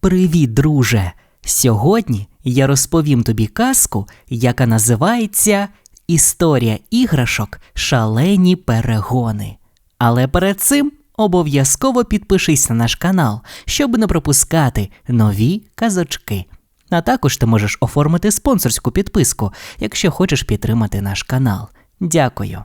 Привіт, друже! Сьогодні я розповім тобі казку, яка називається Історія іграшок Шалені перегони. Але перед цим обов'язково підпишись на наш канал, щоб не пропускати нові казочки. А також ти можеш оформити спонсорську підписку, якщо хочеш підтримати наш канал. Дякую.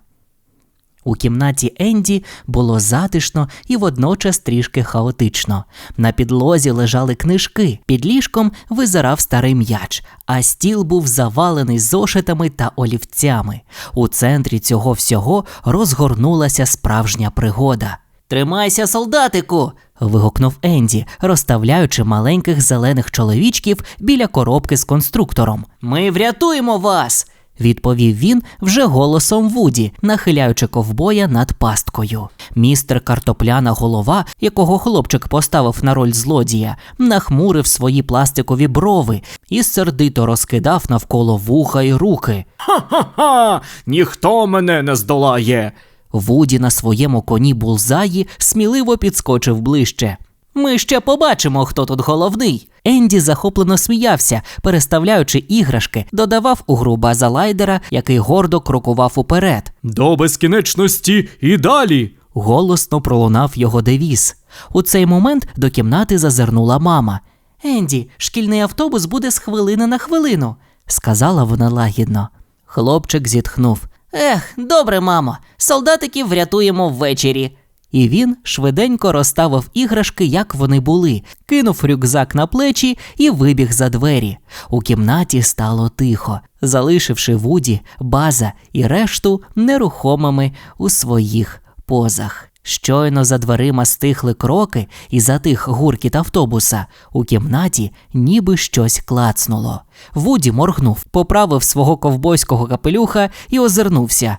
У кімнаті Енді було затишно і водночас трішки хаотично. На підлозі лежали книжки, під ліжком визирав старий м'яч, а стіл був завалений зошитами та олівцями. У центрі цього всього розгорнулася справжня пригода. Тримайся, солдатику. вигукнув Енді, розставляючи маленьких зелених чоловічків біля коробки з конструктором. Ми врятуємо вас відповів він вже голосом Вуді, нахиляючи ковбоя над пасткою. Містер картопляна голова, якого хлопчик поставив на роль злодія, нахмурив свої пластикові брови і сердито розкидав навколо вуха й руки. Ха-ха! Ніхто мене не здолає. Вуді на своєму коні булзаї сміливо підскочив ближче. Ми ще побачимо, хто тут головний. Енді захоплено сміявся, переставляючи іграшки, додавав у гру база лайдера, який гордо крокував уперед. До безкінечності і далі. Голосно пролунав його девіз. У цей момент до кімнати зазирнула мама. Енді, шкільний автобус буде з хвилини на хвилину, сказала вона лагідно. Хлопчик зітхнув. Ех, добре, мамо, солдатиків врятуємо ввечері. І він швиденько розставив іграшки, як вони були, кинув рюкзак на плечі і вибіг за двері. У кімнаті стало тихо, залишивши Вуді, база і решту нерухомими у своїх позах. Щойно за дверима стихли кроки і затих гуркіт автобуса. У кімнаті ніби щось клацнуло. Вуді моргнув, поправив свого ковбойського капелюха і озирнувся.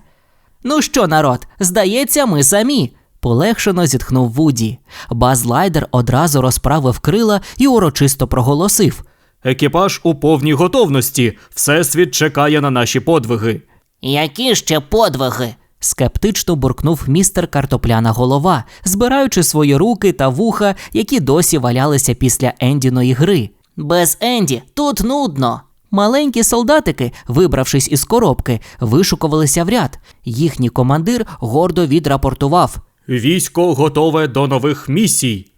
Ну що, народ, здається, ми самі. Полегшено зітхнув Вуді. Баз Лайдер одразу розправив крила і урочисто проголосив. Екіпаж у повній готовності. Всесвіт чекає на наші подвиги. Які ще подвиги? скептично буркнув містер картопляна голова, збираючи свої руки та вуха, які досі валялися після Ендіної гри. Без Енді тут нудно. Маленькі солдатики, вибравшись із коробки, вишукувалися в ряд. Їхній командир гордо відрапортував. Військо готове до нових місій.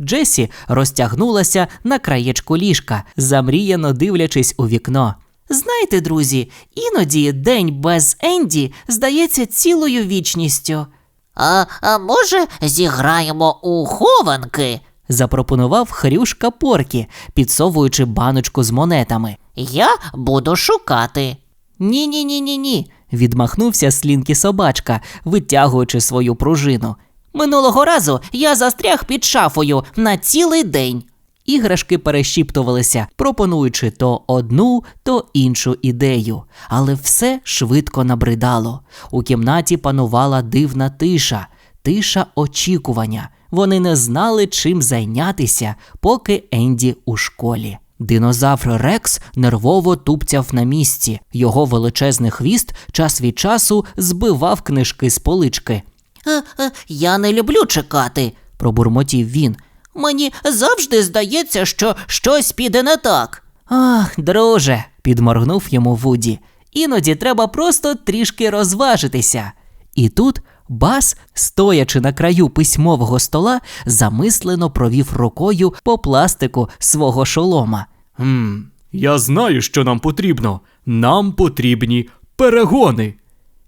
Джесі розтягнулася на краєчку ліжка, замріяно дивлячись у вікно. Знаєте, друзі, іноді день без Енді здається цілою вічністю. А, а може, зіграємо у хованки? запропонував Хрюшка Поркі, підсовуючи баночку з монетами. Я буду шукати. Ні, ні, ні, ні, ні. Відмахнувся слінкі собачка, витягуючи свою пружину. Минулого разу я застряг під шафою на цілий день. Іграшки перешіптувалися, пропонуючи то одну, то іншу ідею, але все швидко набридало. У кімнаті панувала дивна тиша, тиша очікування. Вони не знали, чим зайнятися, поки Енді у школі. Динозавр Рекс нервово тупцяв на місці. Його величезний хвіст час від часу збивав книжки з полички. Е, е, я не люблю чекати. Пробурмотів він. Мені завжди здається, що щось піде не так. Ах, друже, підморгнув йому Вуді. Іноді треба просто трішки розважитися. І тут Бас, стоячи на краю письмового стола, замислено провів рукою по пластику свого шолома. Хм, я знаю, що нам потрібно. Нам потрібні перегони.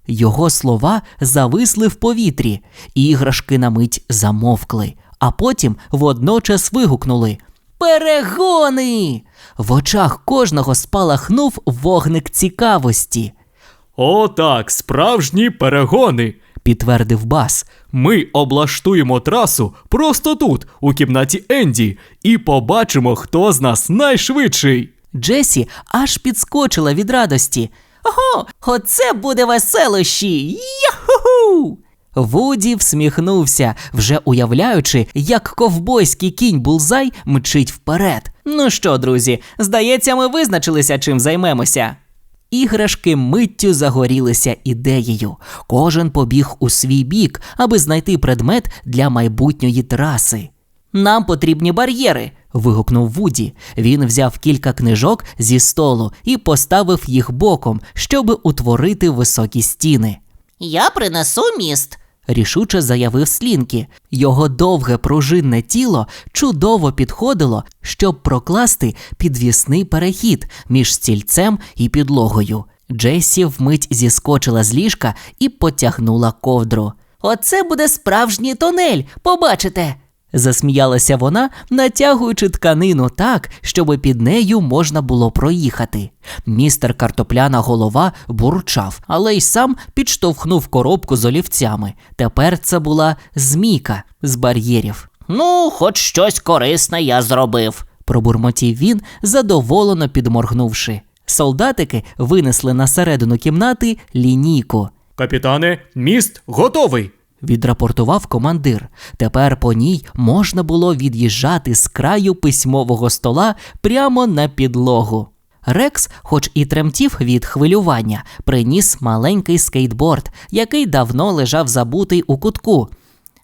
Його слова зависли в повітрі, іграшки на мить замовкли, а потім водночас вигукнули Перегони! В очах кожного спалахнув вогник цікавості. О, так, справжні перегони. Підтвердив бас. Ми облаштуємо трасу просто тут, у кімнаті Енді, і побачимо, хто з нас найшвидший. Джесі аж підскочила від радості. Ого, оце буде веселощі! Яху! Вуді всміхнувся, вже уявляючи, як ковбойський кінь Булзай мчить вперед. Ну що, друзі, здається, ми визначилися, чим займемося. Іграшки миттю загорілися ідеєю. Кожен побіг у свій бік, аби знайти предмет для майбутньої траси. Нам потрібні бар'єри, вигукнув Вуді. Він взяв кілька книжок зі столу і поставив їх боком, щоби утворити високі стіни. Я принесу міст. Рішуче заявив Слінкі. Його довге пружинне тіло чудово підходило, щоб прокласти підвісний перехід між стільцем і підлогою. Джесі вмить зіскочила з ліжка і потягнула ковдру. Оце буде справжній тунель, побачите. Засміялася вона, натягуючи тканину так, щоб під нею можна було проїхати. Містер картопляна голова бурчав, але й сам підштовхнув коробку з олівцями. Тепер це була змійка з бар'єрів. Ну, хоч щось корисне я зробив. Пробурмотів він, задоволено підморгнувши. Солдатики винесли на середину кімнати лінійку. Капітане, міст готовий. Відрапортував командир. Тепер по ній можна було від'їжджати з краю письмового стола прямо на підлогу. Рекс, хоч і тремтів від хвилювання, приніс маленький скейтборд, який давно лежав забутий у кутку.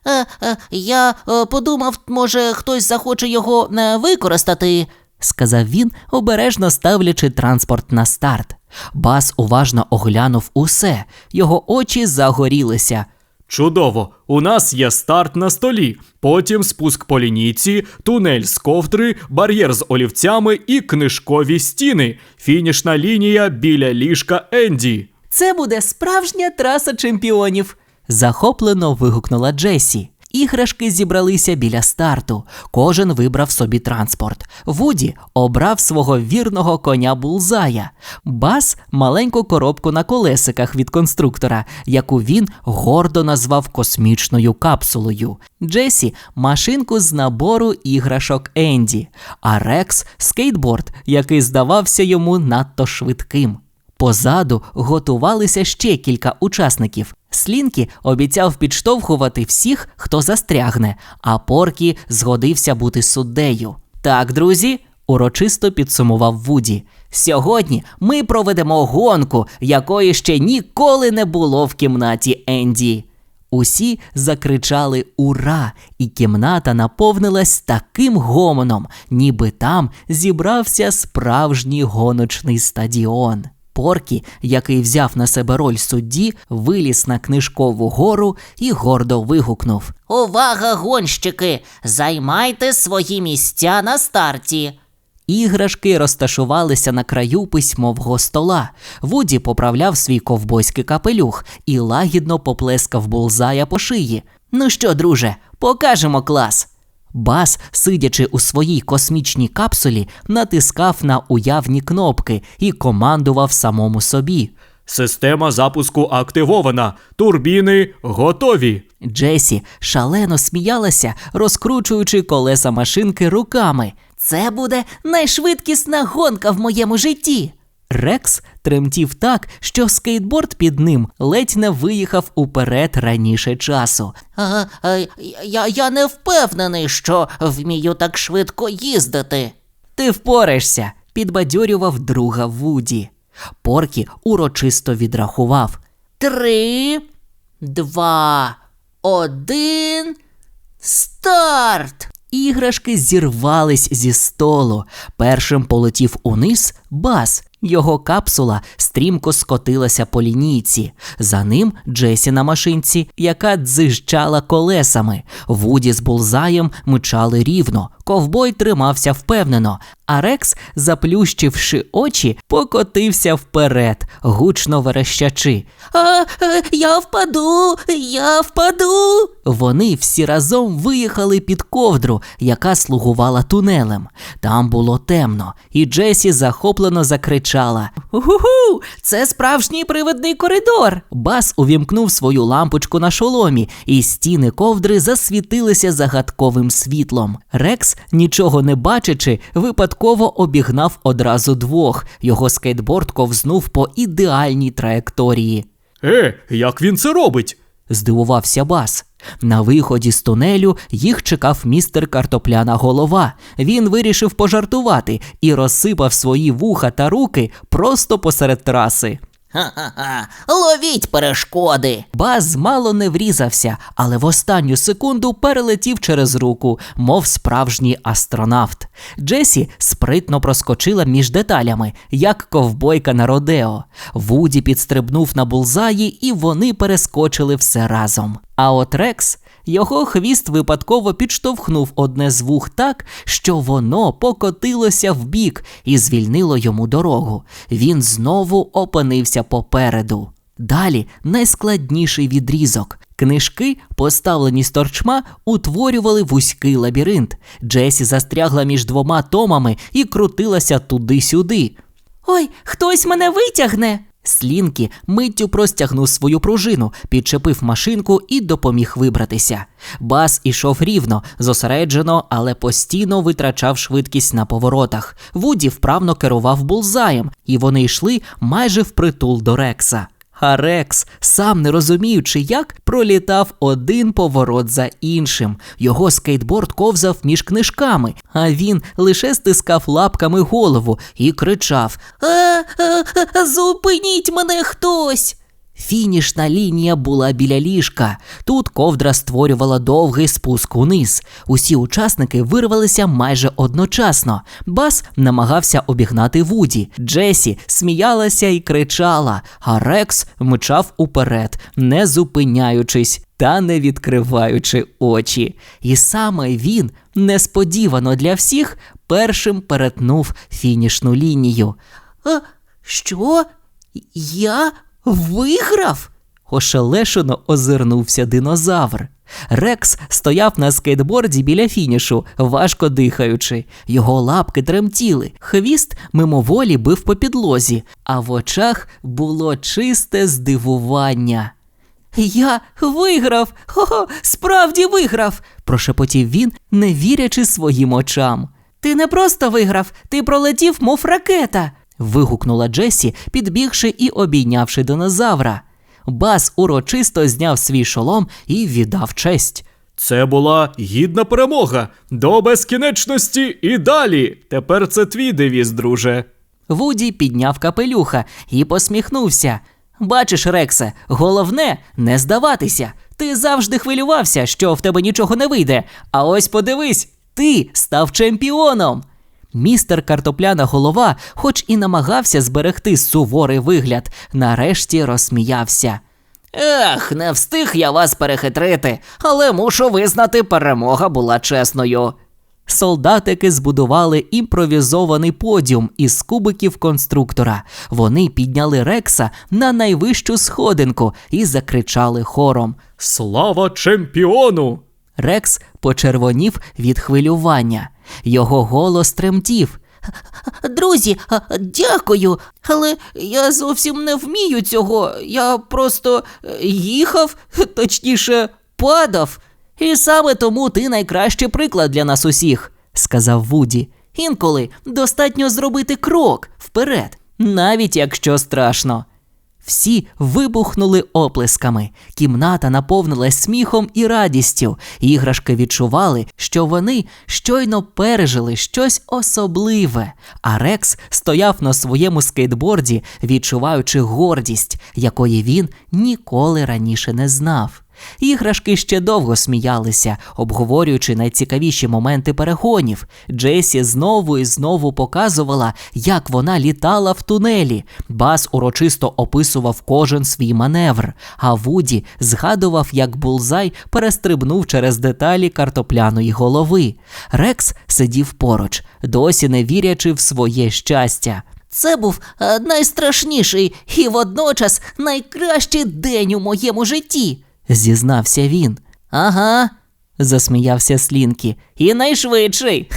Е, е, я е, подумав, може, хтось захоче його не використати. сказав він, обережно ставлячи транспорт на старт. Бас уважно оглянув усе, його очі загорілися. Чудово, у нас є старт на столі, потім спуск по лінійці, тунель з ковдри, бар'єр з олівцями і книжкові стіни. Фінішна лінія біля ліжка Енді. Це буде справжня траса чемпіонів. захоплено вигукнула Джесі. Іграшки зібралися біля старту. Кожен вибрав собі транспорт. Вуді обрав свого вірного коня Булзая. Бас маленьку коробку на колесиках від конструктора, яку він гордо назвав космічною капсулою. Джесі машинку з набору іграшок Енді, а Рекс скейтборд, який здавався йому надто швидким. Позаду готувалися ще кілька учасників. Слінкі обіцяв підштовхувати всіх, хто застрягне, а Поркі згодився бути суддею. Так, друзі, урочисто підсумував Вуді. Сьогодні ми проведемо гонку, якої ще ніколи не було в кімнаті Енді. Усі закричали Ура! І кімната наповнилась таким гомоном, ніби там зібрався справжній гоночний стадіон. Поркі, який взяв на себе роль судді, виліз на книжкову гору і гордо вигукнув. Увага, гонщики! Займайте свої місця на старті. Іграшки розташувалися на краю письмового стола. Вуді поправляв свій ковбойський капелюх і лагідно поплескав булзая по шиї. Ну що, друже, покажемо клас. Бас, сидячи у своїй космічній капсулі, натискав на уявні кнопки і командував самому собі. Система запуску активована. Турбіни готові. Джесі шалено сміялася, розкручуючи колеса машинки руками. Це буде найшвидкісна гонка в моєму житті. Рекс тремтів так, що скейтборд під ним ледь не виїхав уперед раніше часу. А, а, я, я не впевнений, що вмію так швидко їздити. Ти впораєшся, підбадьорював друга Вуді. Поркі урочисто відрахував. Три, два, один. Старт! Іграшки зірвались зі столу. Першим полетів униз бас. Його капсула стрімко скотилася по лінійці. За ним Джесі на машинці, яка дзижчала колесами. Вуді з булзаєм мчали рівно. Ковбой тримався впевнено, а Рекс, заплющивши очі, покотився вперед, гучно верещачи. А, а, я впаду, я впаду. Вони всі разом виїхали під ковдру, яка слугувала тунелем. Там було темно, і Джесі захоплено закричала! Це справжній привидний коридор. Бас увімкнув свою лампочку на шоломі, і стіни ковдри засвітилися загадковим світлом. Рекс, нічого не бачачи, випадково обігнав одразу двох. Його скейтборд ковзнув по ідеальній траєкторії. Е, як він це робить? Здивувався бас. На виході з тунелю їх чекав містер картопляна голова. Він вирішив пожартувати і розсипав свої вуха та руки просто посеред траси. Ха-ха-ха. Ловіть перешкоди. Баз мало не врізався, але в останню секунду перелетів через руку, мов справжній астронавт. Джесі спритно проскочила між деталями, як ковбойка на Родео. Вуді підстрибнув на булзаї, і вони перескочили все разом. А от Рекс. Його хвіст випадково підштовхнув одне з вух так, що воно покотилося вбік і звільнило йому дорогу. Він знову опинився попереду. Далі найскладніший відрізок. Книжки, поставлені з торчма, утворювали вузький лабіринт. Джесі застрягла між двома томами і крутилася туди-сюди. Ой, хтось мене витягне. Слінкі миттю простягнув свою пружину, підчепив машинку і допоміг вибратися. Бас ішов рівно, зосереджено, але постійно витрачав швидкість на поворотах. Вуді вправно керував булзаєм, і вони йшли майже впритул до Рекса. А Рекс, сам не розуміючи як, пролітав один поворот за іншим. Його скейтборд ковзав між книжками, а він лише стискав лапками голову і кричав: А, а, а, зупиніть мене хтось. Фінішна лінія була біля ліжка. Тут ковдра створювала довгий спуск униз. Усі учасники вирвалися майже одночасно. Бас намагався обігнати Вуді. Джесі сміялася і кричала, а Рекс мчав уперед, не зупиняючись та не відкриваючи очі. І саме він, несподівано для всіх, першим перетнув фінішну лінію. А, що? Я виграв? Ошелешено озирнувся динозавр. Рекс стояв на скейтборді біля фінішу, важко дихаючи. Його лапки тремтіли, хвіст мимоволі бив по підлозі, а в очах було чисте здивування. Я виграв! Хо-хо, справді виграв! прошепотів він, не вірячи своїм очам. Ти не просто виграв, ти пролетів, мов ракета. Вигукнула Джесі, підбігши і обійнявши динозавра. Бас урочисто зняв свій шолом і віддав честь. Це була гідна перемога. До безкінечності і далі. Тепер це твій девіз, друже. Вуді підняв капелюха і посміхнувся. Бачиш, Рексе, головне не здаватися. Ти завжди хвилювався, що в тебе нічого не вийде. А ось подивись, ти став чемпіоном. Містер картопляна голова, хоч і намагався зберегти суворий вигляд, нарешті розсміявся. Ех, не встиг я вас перехитрити, але мушу визнати, перемога була чесною. Солдатики збудували імпровізований подіум із кубиків конструктора. Вони підняли Рекса на найвищу сходинку і закричали хором. Слава чемпіону! Рекс почервонів від хвилювання. Його голос тремтів. Друзі, дякую, але я зовсім не вмію цього. Я просто е, їхав, точніше, падав. І саме тому ти найкращий приклад для нас усіх, сказав Вуді. Інколи достатньо зробити крок вперед, навіть якщо страшно. Всі вибухнули оплесками. Кімната наповнилась сміхом і радістю. Іграшки відчували, що вони щойно пережили щось особливе. А Рекс стояв на своєму скейтборді, відчуваючи гордість, якої він ніколи раніше не знав. Іграшки ще довго сміялися, обговорюючи найцікавіші моменти перегонів. Джесі знову і знову показувала, як вона літала в тунелі. Бас урочисто описував кожен свій маневр, а Вуді згадував, як булзай перестрибнув через деталі картопляної голови. Рекс сидів поруч, досі не вірячи в своє щастя. Це був е, найстрашніший і водночас найкращий день у моєму житті. Зізнався він. Ага, засміявся Слінкі. І найшвидший.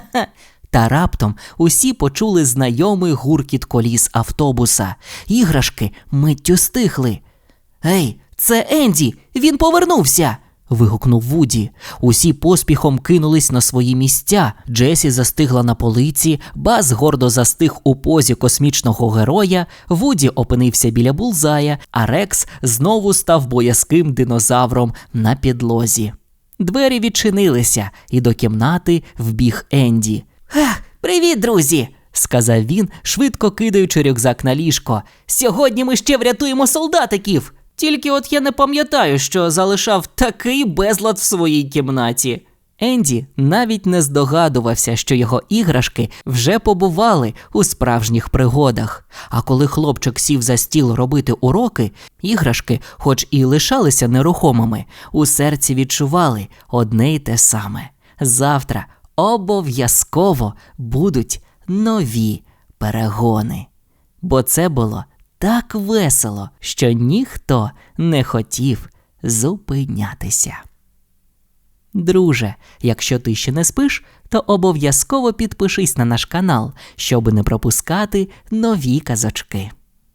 Та раптом усі почули знайомий гуркіт коліс автобуса. Іграшки миттю стихли. Ей, це Енді! Він повернувся. Вигукнув Вуді. Усі поспіхом кинулись на свої місця. Джесі застигла на полиці, Баз гордо застиг у позі космічного героя, Вуді опинився біля булзая, а Рекс знову став боязким динозавром на підлозі. Двері відчинилися, і до кімнати вбіг Енді. Привіт, друзі. сказав він, швидко кидаючи рюкзак на ліжко. Сьогодні ми ще врятуємо солдатиків. Тільки от я не пам'ятаю, що залишав такий безлад в своїй кімнаті. Енді навіть не здогадувався, що його іграшки вже побували у справжніх пригодах. А коли хлопчик сів за стіл робити уроки, іграшки, хоч і лишалися нерухомими, у серці відчували одне й те саме. Завтра обов'язково будуть нові перегони. Бо це було так весело, що ніхто не хотів зупинятися. Друже, якщо ти ще не спиш, то обов'язково підпишись на наш канал, щоб не пропускати нові казочки.